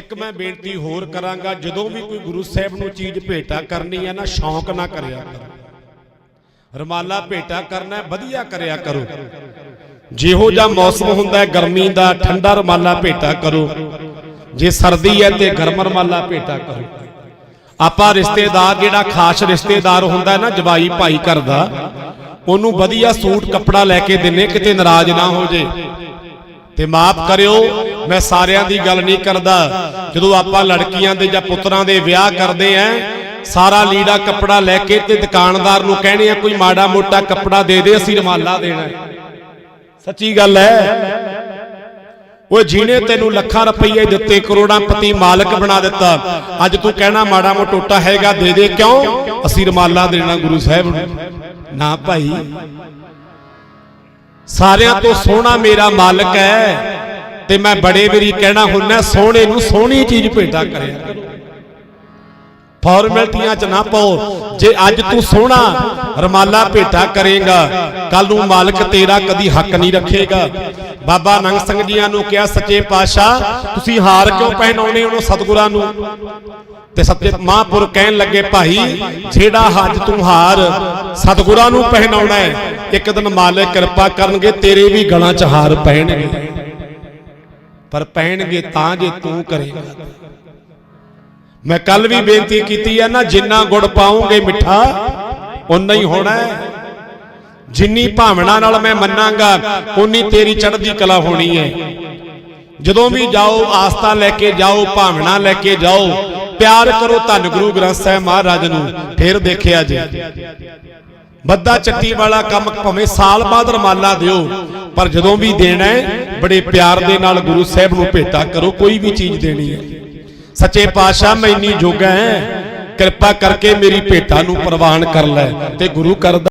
ਇੱਕ ਮੈਂ ਬੇਨਤੀ ਹੋਰ ਕਰਾਂਗਾ, ਜਦੋਂ ਵੀ ਕੋਈ ਗੁਰੂ ਸਾਹਿਬ ਨੂੰ ਚੀਜ਼ ਭੇਟਾ ਕਰਨੀ ਹੈ ਨਾ, ਸ਼ੌਂਕ ਨਾ ਕਰਿਆ ਕਰੋ। ਰਮਾਲਾ ਭੇਟਾ ਕਰਨਾ ਵਧੀਆ ਕਰਿਆ ਕਰੋ। ਜਿਹੋ ਜਿਹਾ ਮੌਸਮ ਹੁੰਦਾ ਹੈ, ਗਰਮੀ ਦਾ, ਠੰਡਾ ਰਮਾਲਾ ਭੇਟਾ ਕਰੋ। ਜੇ ਸਰਦੀ ਹੈ ਤੇ ਗਰਮ ਰਮਾਲਾ ਭੇਟਾ ਕਰੋ। ਆਪਾਂ ਰਿਸ਼ਤੇਦਾਰ, ਜਿਹੜਾ ਖਾਸ ਰਿਸ਼ਤੇਦਾਰ ਹੁੰਦਾ ਨਾ, ਜਵਾਈ ਭਾਈ ਕਰਦਾ ਉਹਨੂੰ ਵਧੀਆ ਸੂਟ ਕੱਪੜਾ ਲੈ ਕੇ ਦਿੰਨੇ, ਕਿਤੇ ਨਾਰਾਜ਼ ਨਾ ਹੋ ਜੇ। ਤੇ ਮਾਫ ਕਰਿਓ। ਮੈਂ ਸਾਰਿਆਂ ਦੀ ਗੱਲ ਨਹੀਂ ਕਰਦਾ। ਜਦੋਂ ਆਪਾਂ ਲੜਕੀਆਂ ਦੇ ਜਾਂ ਪੁੱਤਰਾਂ ਦੇ ਵਿਆਹ ਕਰਦੇ ਆਂ, ਸਾਰਾ ਲੀੜਾ ਕੱਪੜਾ ਲੈ ਕੇ ਤੇ ਦੁਕਾਨਦਾਰ ਨੂੰ ਕਹਿਣੇ ਆ, ਕੋਈ ਮਾੜਾ ਮੋਟਾ ਕੱਪੜਾ ਦੇ ਦੇ, ਅਸੀਂ ਰਮਾਲਾ ਦੇਣਾ ਸੱਚੀ ਗੱਲ ਹੈ। ਉਹ ਜਿਹਨੇ ਤੈਨੂੰ ਲੱਖਾਂ ਰੁਪਈਏ ਦਿੱਤੇ, ਕਰੋੜਾਂ ਪਤੀ ਮਾਲਕ ਬਣਾ ਦਿੱਤਾ, ਅੱਜ ਤੂੰ ਕਹਿਣਾ ਮਾੜਾ ਮੋਟੋਟਾ ਹੈਗਾ, ਦੇ ਦੇ, ਕਿਉਂ? ਅਸੀਂ ਰਮਾਲਾ ਦੇਣਾ ਗੁਰੂ ਸਾਹਿਬ ਨੂੰ। ਨਾ ਭਾਈ। ਸਾਰਿਆਂ ਤੋਂ ਸੋਹਣਾ ਮੇਰਾ ਮਾਲਕ ਹੈ। ਤੇ ਮੈਂ ਬੜੇ ਵਾਰੀ ਕਹਿਣਾ ਹੁੰਨਾ ਸੋਹਣੇ ਨੂੰ ਸੋਹਣੀ ਚੀਜ਼ ਭੇਟਾ ਕਰਿਆ। ਕਰੋ ਫਾਰਮੈਲਟੀਆਂ ਚ ਨਾ ਪਾਓ। ਜੇ ਅੱਜ ਤੂੰ ਸੋਹਣਾ ਰਮਾਲਾ ਭੇਟਾ ਕਰੇਗਾ ਕੱਲ ਨੂੰ ਮਾਲਕ ਤੇਰਾ ਕਦੀ ਹੱਕ ਨਹੀਂ ਰੱਖੇਗਾ। ਬਾਬਾ ਨੰਗ ਸਿੰਘ ਜੀਆਂ ਨੂੰ ਕਿਹਾ ਸੱਚੇ ਪਾਤਸ਼ਾਹ ਤੁਸੀਂ ਹਾਰ ਕਿਉਂ ਪਹਿਨਾਉਨੇ ਉਹਨੂੰ ਸਤਿਗੁਰਾਂ ਨੂੰ? ਤੇ ਸੱਚੇ ਮਹਾਂਪੁਰ ਕਹਿਣ ਲੱਗੇ ਭਾਈ ਜਿਹੜਾ ਹੱਜ ਤੂੰ ਹਾਰ ਸਤਿਗੁਰਾਂ ਨੂੰ ਪਹਿਨਾਉਣਾ ਹੈ ਇੱਕ ਦਿਨ ਮਾਲਕ ਕਿਰਪਾ ਕਰਨਗੇ ਤੇਰੇ ਵੀ ਗਲਾਂ 'ਚ ਹਾਰ ਪਹਿਣਗੇ ਪਰ ਪਹਿਣਗੇ ਤਾਂ ਜੇ ਤੂੰ ਕਰੇਗਾ। ਮੈਂ ਕੱਲ ਵੀ ਬੇਨਤੀ ਕੀਤੀ ਹੈ ਨਾ, ਜਿੰਨਾ ਗੁੜ ਪਾਉਂਗੇ ਮਿੱਠਾ ਉਨਾ ਹੀ ਹੋਣਾ ਹੈ। ਜਿੰਨੀ ਭਾਵਨਾ ਨਾਲ ਮੈਂ ਮੰਨਾਂਗਾ ਉਨੀ ਤੇਰੀ ਚੜ੍ਹਦੀ ਕਲਾ ਹੋਣੀ ਹੈ। ਜਦੋਂ ਵੀ ਜਾਓ ਆਸਤਾ ਲੈ ਕੇ ਜਾਓ, ਭਾਵਨਾ ਲੈ ਕੇ ਜਾਓ, ਪਿਆਰ ਕਰੋ ਧੰਨ ਗੁਰੂ ਗ੍ਰੰਥ ਸਾਹਿਬ ਮਹਾਰਾਜ ਨੂੰ, ਫਿਰ ਦੇਖਿਆ ਜੇ। ਬੱਦਾ ਚੱਟੀ ਵਾਲਾ ਕੰਮ ਭਾਵੇਂ ਸਾਲ ਬਾਅਦ ਰਮਾਲਾ ਦਿਓ, ਪਰ ਜਦੋਂ ਵੀ ਦੇਣਾ ਹੈ ਬੜੇ ਪਿਆਰ ਦੇ ਨਾਲ ਗੁਰੂ ਸਾਹਿਬ ਨੂੰ ਭੇਟਾ ਕਰੋ ਕੋਈ ਵੀ ਚੀਜ਼ ਦੇਣੀ ਹੈ। ਸੱਚੇ ਪਾਤਸ਼ਾਹ ਮੈਂ ਇੰਨੀ ਜੋਗਾ ਹੈ। ਕਿਰਪਾ ਕਰਕੇ ਮੇਰੀ ਭੇਟਾ ਨੂੰ ਪ੍ਰਵਾਨ ਕਰ ਲੈ ਤੇ ਗੁਰੂ ਕਰਦਾ